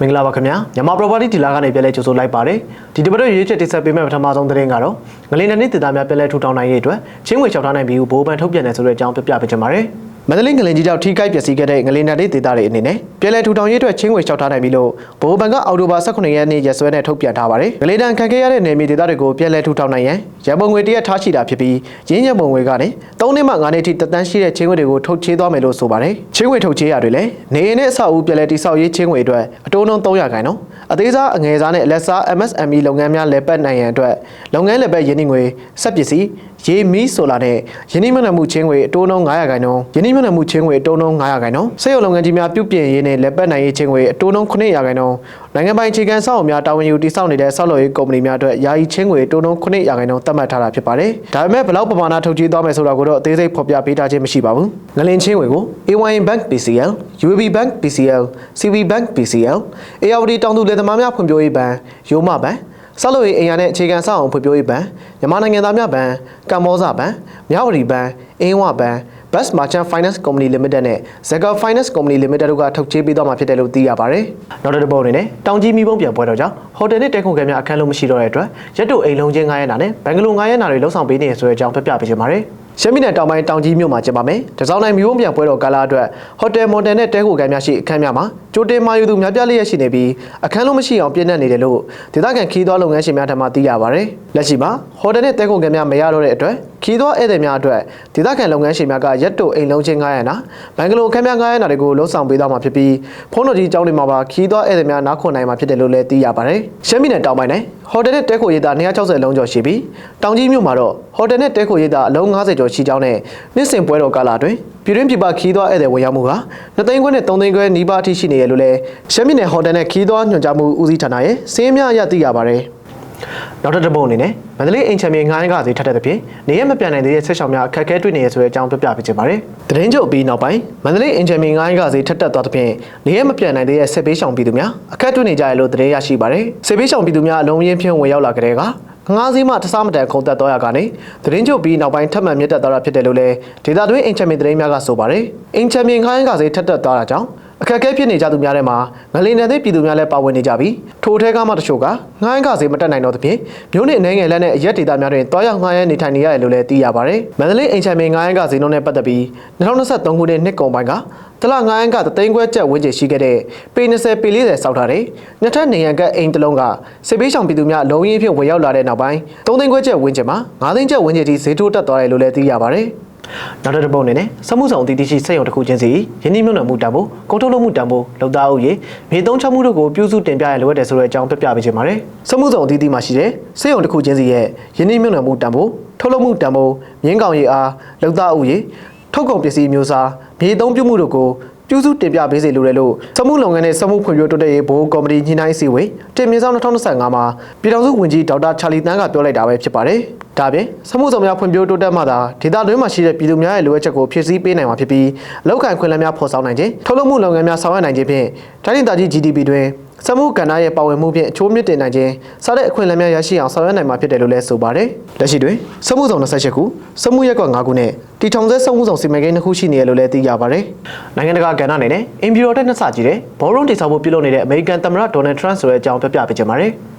မင်္ဂလာပါခင်ဗျာမြန်မာ property dealer ကနေပြန်လဲကြိုဆိုလိုက်ပါတယ်ဒီတစ်ပတ်တော့ရွေးချက်တင်ဆက်ပေးမယ့်ပထမဆုံးသတင်းကတော့ငလင်းတဲ့နေ့တည်သားများပြန်လဲထူထောင်နိုင်ရေးအတွက်ချင်းငွေလျှောက်ထားနိုင်ပြီးဘိုးဘန်ထုတ်ပြန်တယ်ဆိုတဲ့အကြောင်းပြပြပေးချင်ပါတယ် မန္တလေးငလင်းကြီးကြောင့်ထိခိုက်ပျက်စီးခဲ့တဲ့ငလင်းတဲ့ဒေသတွေအနေနဲ့ပြည်လဲထူထောင်ရေးအတွက်ချင်းငွေလျှောက်ထားနိုင်ပြီလို့ဘိုးဘန်ကအော်တိုဘာ18ရက်နေ့ရက်စွဲနဲ့ထုတ်ပြန်ထားပါတယ်။ငလင်းတန်ခံခဲ့ရတဲ့နယ်မြေဒေသတွေကိုပြည်လဲထူထောင်နိုင်ရန်ရန်ပုံငွေတရက်ထားရှိတာဖြစ်ပြီးရင်းညံပုံငွေကနေ3နှစ်မှ9နှစ်ထိတက်တန်းရှိတဲ့ချင်းငွေတွေကိုထုတ်ချေးသွားမယ်လို့ဆိုပါတယ်။ချင်းငွေထုတ်ချေးရတွေလည်းနေအိမ်နဲ့အဆောက်အဦပြည်လဲတိဆောက်ရေးချင်းငွေအတွက်အတိုးနှုန်း300ခန့်နော်အသေးစားအငယ်စားနဲ့အလက်စား MSME လုပ်ငန်းများလည်ပတ်နိုင်ရန်အတွက်လုပ်ငန်းလည်ပတ်ရင်းနှီးငွေစက်ပစ္စည်းရေမီးဆိုလာနဲ့ယင်းနှိမ့်မြတ်မှုချင်းငွေအတိုးနှုန်း900ခန့်နော်ယင်းနှိမ့်မြတ်မှုချင်းငွေအတိုးနှုန်း900ခန့်နော်စေယုံလုပ်ငန်းကြီးများပြုပြင်ရေးနဲ့လည်ပတ်နိုင်ရေးချင်းငွေအတိုးနှုန်း900ခန့်နော်နိုင်ငံပိုင်အခြေခံစောင့်အုံများတာဝန်ယူတည်ဆောက်နေတဲ့ဆောက်လုပ်ရေးကုမ္ပဏီများအတွက်ယာယီချင်းငွေအတိုးနှုန်း900ခန့်နော်သတ်မှတ်ထားတာဖြစ်ပါတယ်ဒါပေမဲ့ဘယ်လောက်ပမာဏထုတ်ချေးသွားမယ်ဆိုတာကိုတော့အသေးစိတ်ဖော်ပြပေးထားခြင်းမရှိပါဘူးငလင်ချင်းငွေကို AYN Bank PCL UAB Bank PCL CV Bank PCL ARD တောင်သူလယ်သမားများဖွံ့ဖြိုးရေးဘဏ်ရိုးမဘဏ်ဆောက်လုပ်ရေးအိမ်ယာနဲ့အခြေခံစောင့်အောင်ဖွံ့ဖြိုးရေးဘဏ်မြန်မာနိုင်ငံသားများဘဏ်ကမ္ဘောဇဘဏ်မြဝတီဘဏ်အင်းဝဘဏ် Bus Merchant Finance Company Limited နဲ့ Zaga Finance Company Limited တို့ကထုတ်ချေးပေးသွားမှာဖြစ်တယ်လို့သိရပါတယ်။နောက်တစ်ပုတ်အနေနဲ့တောင်ကြီးမိဘုံပြန်ပွဲတော့ကြောင့်ဟိုတယ်နဲ့တဲခုံကဲများအခန်းလုံးမရှိတော့တဲ့အတွက်ရက်တို့အိမ်လုံးချင်း9ရက်နာနဲ့ဘင်္ဂလို9ရက်နာတွေလှုပ်ဆောင်ပေးနေရဆိုတဲ့အကြောင်းပြပြပေးချင်ပါတယ်။ရှမ်းပြည်နယ်တောင်ပိုင်းတောင်ကြီးမြို့မှာကျင်းပမယ်။တစောင်းတိုင်းမြို့ပြန်ပွဲတော်ကာလအတွက်ဟိုတယ်မော်တယ်နဲ့တဲခိုကမ်းများရှိအခန်းများမှာကြိုတင်မာယူသူများပြလျက်ရှိနေပြီးအခန်းလုံးမရှိအောင်ပြည့်နှက်နေတယ်လို့ဒေသခံခီးသွွားလုပ်ငန်းရှင်များထံမှသိရပါဗျ။လက်ရှိမှာဟိုတယ်နဲ့တဲခိုကမ်းများမရတော့တဲ့အတွက်ခီးသွွားဧည့်သည်များအတွက်ဒေသခံလုပ်ငန်းရှင်များကရက်တိုအိမ်လုံးချင်း900နာဘင်္ဂလိုအခန်းများ900နာတွေကိုလှုပ်ဆောင်ပေးသွားမှာဖြစ်ပြီးဖုန်းတော်ကြီးကျောင်းတွေမှာပါခီးသွွားဧည့်သည်များနားခွန်နိုင်မှာဖြစ်တယ်လို့လည်းသိရပါတယ်။ရှမ်းပြည်နယ်တောင်ပိုင်းနဲ့ဟိုတယ်နဲ့တဲခိုရေးသား260လုံးကျော်ရှိပြီးတောင်ကြီးမြို့မှာတော့ဟိုတယ်နဲ့တဲခိုရေးသားအလုံး90ကျော်ရှိကြောင်းနဲ့နှစ်စဉ်ပွဲတော်ကာလအတွင်းပြည်တွင်းပြည်ပခီးသွွားဧည့်သည်ဝင်ရောက်မှုက2သိန်းခွဲနဲ့3သိန်းခွဲနီးပါးအထိရှိနေရလို့လည်းရှမ်းပြည်နယ်ဟိုတယ်နဲ့ခီးသွွားညွှန်ကြားမှုဦးစီးဌာနရဲ့စီးရင်များအရသိရပါတယ်။ နောက်တစ်တစ်ပုတ်အနေနဲ့မန္တလေးအင်ချန်ပီယံငှားရမ်းကစီထပ်တဲ့ဖြင့်နေရမပြန်နိုင်သေးတဲ့ဆက်ရှောင်များအခက်အခဲတွေ့နေရဆိုတဲ့အကြောင်းပြပြပေးချင်ပါတယ်။သတင်းချုပ်ပြီးနောက်ပိုင်းမန္တလေးအင်ချန်ပီယံငှားရမ်းကစီထပ်တက်သွားတဲ့ဖြင့်နေရမပြန်နိုင်သေးတဲ့ဆက်ပေးရှောင်ပြည်သူများအခက်တွေ့နေကြရလို့သတင်းရရှိပါတယ်။ဆက်ပေးရှောင်ပြည်သူများအလုံးရင်းဖြင့်ဝင်ရောက်လာကြတဲ့ကငါးစီးမှတစားမတန်ခုံတက်သွားရကနေသတင်းချုပ်ပြီးနောက်ပိုင်းထပ်မံမြင့်တက်သွားတာဖြစ်တယ်လို့လည်းဒေတာတွင်းအင်ချန်ပီယံသတင်းများကဆိုပါတယ်။အင်ချန်ပီယံငှားရမ်းကစီထပ်တက်သွားတာကြောင့် အခက်အခဲဖြစ်နေကြသူများထဲမှာငလင်နယ်သေးပြည်သူများလည်းပါဝင်နေကြပြီးထိုထဲကမှတချို့ကငှားရမ်းကစေမတက်နိုင်တော့သဖြင့်မြို့နယ်အနေငယ်လက်နဲ့အရက်ဒေတာများတွင်တွားရောက်ငှားရမ်းနေထိုင်နေရတယ်လို့လည်းသိရပါတယ်။မန္တလေးအင်ချန်ပီယံငှားရမ်းကစေနှုန်းနဲ့ပတ်သက်ပြီး2023ခုနှစ်နှစ်ကုန်ပိုင်းကတလငှားရမ်းကတသိန်းခွဲကျပ်ဝန်းကျင်ရှိခဲ့တဲ့ပေ20ပေ40စောက်ထားတဲ့နှစ်ထပ်နေရန်ကအိမ်တစ်လုံးကစစ်ပေးဆောင်ပြည်သူများလုံရင်းဖြင့်ဝင်ရောက်လာတဲ့နောက်ပိုင်း3သိန်းခွဲကျပ်ဝန်းကျင်မှာ9သိန်းကျပ်ဝန်းကျင်ထိဈေးထိုးတက်သွားတယ်လို့လည်းသိရပါတယ်။ နောက်တစ်ပုတ်အနေနဲ့စမှုဆောင်အသီးသီးရှိစက်ရုံတစ်ခုချင်းစီယင်းနှိမ့်မြုံနယ်မှုတံပိုးကုန်ထုတ်လုပ်မှုတံပိုးလောက်သားအုပ်ရေမြေသုံးချမှုတို့ကိုပြုစုတင်ပြရလိုအပ်တယ်ဆိုတဲ့အကြောင်းပြပြပေးချင်ပါတယ်။စမှုဆောင်အသီးသီးမှာရှိတဲ့စက်ရုံတစ်ခုချင်းစီရဲ့ယင်းနှိမ့်မြုံနယ်မှုတံပိုးထုတ်လုပ်မှုတံပိုးမြင်းကောင်ရေအားလောက်သားအုပ်ရေထုတ်ကုန်ပစ္စည်းမျိုးစားမြေသုံးပြုမှုတို့ကိုပြုစုတင်ပြပေးစေလိုတယ်လို့စမှုလုပ်ငန်းနဲ့စမှုဖွံ့ဖြိုးတိုးတက်ရေးဘိုးကော်မတီညှိနှိုင်းအစည်းအဝေးတင်မြင့်ဆောင်2025မှာပြည်ထောင်စုဝန်ကြီးဒေါက်တာချာလီတန်းကပြောလိုက်တာပဲဖြစ်ပါတယ်။ ဒါပြင်စမှုဆောင်များဖွံ့ဖြိုးတိုးတက်မှသာဒေသတွင်းမှာရှိတဲ့ပြည်သူများရဲ့လိုအပ်ချက်ကိုဖြည့်ဆည်းပေးနိုင်မှာဖြစ်ပြီးလောက်ကန်ခွင့်လန်းများဖော်ဆောင်နိုင်ခြင်းထုတ်လုပ်မှုလုပ်ငန်းများဆောင်ရွက်နိုင်ခြင်းဖြင့်တိုင်းဒေသကြီး GDP တွင်စမှုကဏ္ဍရဲ့ပါဝင်မှုဖြင့်အချိုးမြင့်တင်နိုင်ခြင်းစတဲ့အခွင့်အလမ်းများရရှိအောင်ဆောင်ရွက်နိုင်မှာဖြစ်တယ်လို့လည်းဆိုပါတယ်။လက်ရှိတွင်စမှုဆောင်28ခုစမှုရက်ကွက်5ခုနဲ့တီထောင်ဆဲစမှုဆောင်စီမံကိန်း2ခုရှိနေရလို့လည်းသိရပါတယ်။နိုင်ငံတကာကဏ္ဍအနေနဲ့အင်ဘီရိုတက်နှစ်ဆကြီးတဲ့ဘောလုံးတိဆောက်ဖို့ပြုလုပ်နေတဲ့အမေရိကန်သမ္မတဒေါ်နယ်ထရန့်ဆိုတဲ့အကြောင်းပြပြပေးချင်ပါတယ်။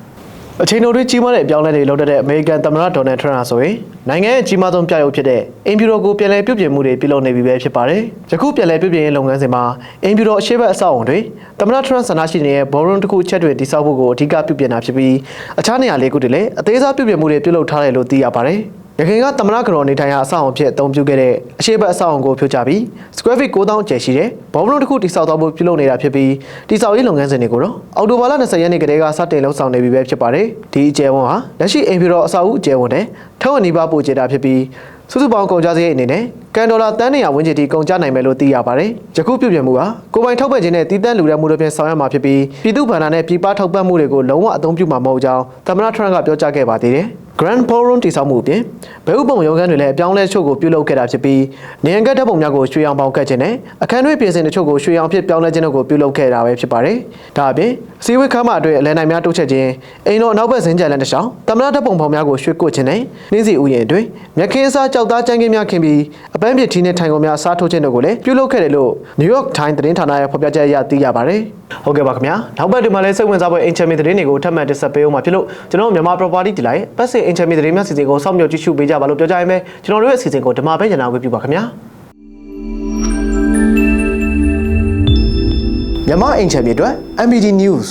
အချိန်တိုတွင်းကြီးမားတဲ့အပြောင်းလဲတွေလုပ်တဲ့အမေရိကန်သမ္မတဒေါ်နယ်ထရန့်ဟာဆိုရင်နိုင်ငံရဲ့ကြီးမားဆုံးပြရုပ်ဖြစ်တဲ့အင်ဘီရိုကိုပြန်လည်ပြုပြင်မှုတွေပြုလုပ်နေပြီပဲဖြစ်ပါတယ်။ယခုပြန်လည်ပြုပြင်ရေးလုပ်ငန်းစဉ်မှာအင်ဘီရိုအရှိတ်အဆောက်အုံတွေသမ္မတထရန့်ဆန္ဒရှိနေတဲ့ဘောလုံးတစ်ခုချက်တွေတိစောက်ဖို့ကိုအဓိကပြုပြင်တာဖြစ်ပြီးအခြားနေရာလေးခုတွေလည်းအသေးစားပြုပြင်မှုတွေပြုလုပ်ထားတယ်လို့သိရပါတယ်။ ရခိုင်ကသမ္မတကတော်နေထိုင်ရာအဆောက်အုံဖြစ်အသုံးပြုခဲ့တဲ့အရှိတ်အဆောက်အုံကိုဖြိုချပြီး square feet 9000ကျယ်ရှိတဲ့ဘောလုံးတစ်ခုတိစောက်သွားဖို့ပြုလုပ်နေတာဖြစ်ပြီးတိစောက်ရေးလုပ်ငန်းစဉ်တွေကိုတော့အော်တိုဘာလ20ရက်နေ့ကတည်းကစတင်လှုပ်ဆောင်နေပြီပဲဖြစ်ပါတယ်။ဒီအကျယ်ဝန်းဟာလက်ရှိအင်ဖီရောအဆောက်အဦအကျယ်ဝန်းနဲ့ထောက်အနီးပါးပို့ကျတာဖြစ်ပြီးစုစုပေါင်းကုန်ကျစရိတ်အနေနဲ့ကန်ဒေါ်လာတန်း100ဝန်းကျင်ထိကုန်ကျနိုင်မယ်လို့သိရပါတယ်။ယခုပြုပြင်မှုကကိုပိုင်ထောက်ပံ့ခြင်းနဲ့တည်တံ့လူရမှုတို့ဖြင့်ဆောင်ရွက်မှာဖြစ်ပြီးပြည်သူ့ဗန္ဒာနဲ့ပြည်ပထောက်ပံ့မှုတွေကိုလုံးဝအသုံးပြုမှာမဟုတ်ကြောင်းသမ္မတထရန့်ကပြောကြားခဲ့ပါသေးတယ်။ Grand Ballroom တည်ဆောက်မှုအပြင်ဘဲဥပုံရုံခန်းတွေလည်းအပြောင်းအလဲချို့ကိုပြုလုပ်ခဲ့တာဖြစ်ပြီးနေရန်ကတ်ဓာတ်ပုံများကိုရွှေရောင်ပေါင်ကတ်ခြင်းနဲ့အခန်းတွဲပြင်ဆင်တချို့ကိုရွှေရောင်ဖြစ်ပြောင်းလဲခြင်းတို့ကိုပြုလုပ်ခဲ့တာပဲဖြစ်ပါတယ်။ဒါအပြင်စီဝေးခမ်းမအတွက်အလဲနိုင်များတိုးချက်ခြင်းအိမ်တော်အနောက်ဘက်ဇင်းကြံလန်းတစ်ချောင်းတမနာဓာတ်ပုံဖောင်များကိုရွှေကွတ်ခြင်းနဲ့နှင်းစီဥယျာဉ်အတွင်းမြက်ခင်းစားကြောက်သားကြမ်းခင်းများခင်းပြီးအပန်းပြစ်ထီးနဲ့ထိုင်ကုန်များစားထိုးခြင်းတို့ကိုလည်းပြုလုပ်ခဲ့တယ်လို့ New York Times သတင်းဌာနရဲ့ဖော်ပြချက်အရသိရပါတယ်။ဟုတ်ကဲ့ပါခင်ဗျာ။နောက်ပတ်ဒီမှာလည်းစိတ်ဝင်စားဖွယ်အင်ချမ်မီသတင်းတွေကိုထပ်မံတင်ဆက်ပေးအောင်ပါဖြစ်လို့ကျွန်တော်တို့မြန်မာ property ဒီလိုက်ပတ်စင်အင်ချမ်မီသတင်းများစီစဉ်ကိုစောင့်မျှော်ကြည့်ရှုပေးကြပါလို့ပြောကြရမယ်။ကျွန်တော်တို့ရဲ့အစီအစဉ်ကိုဒီမှာပဲညနာဝေးပြပါခင်ဗျာ။မြန်မာအင်ချမ်မီအတွက် MBD News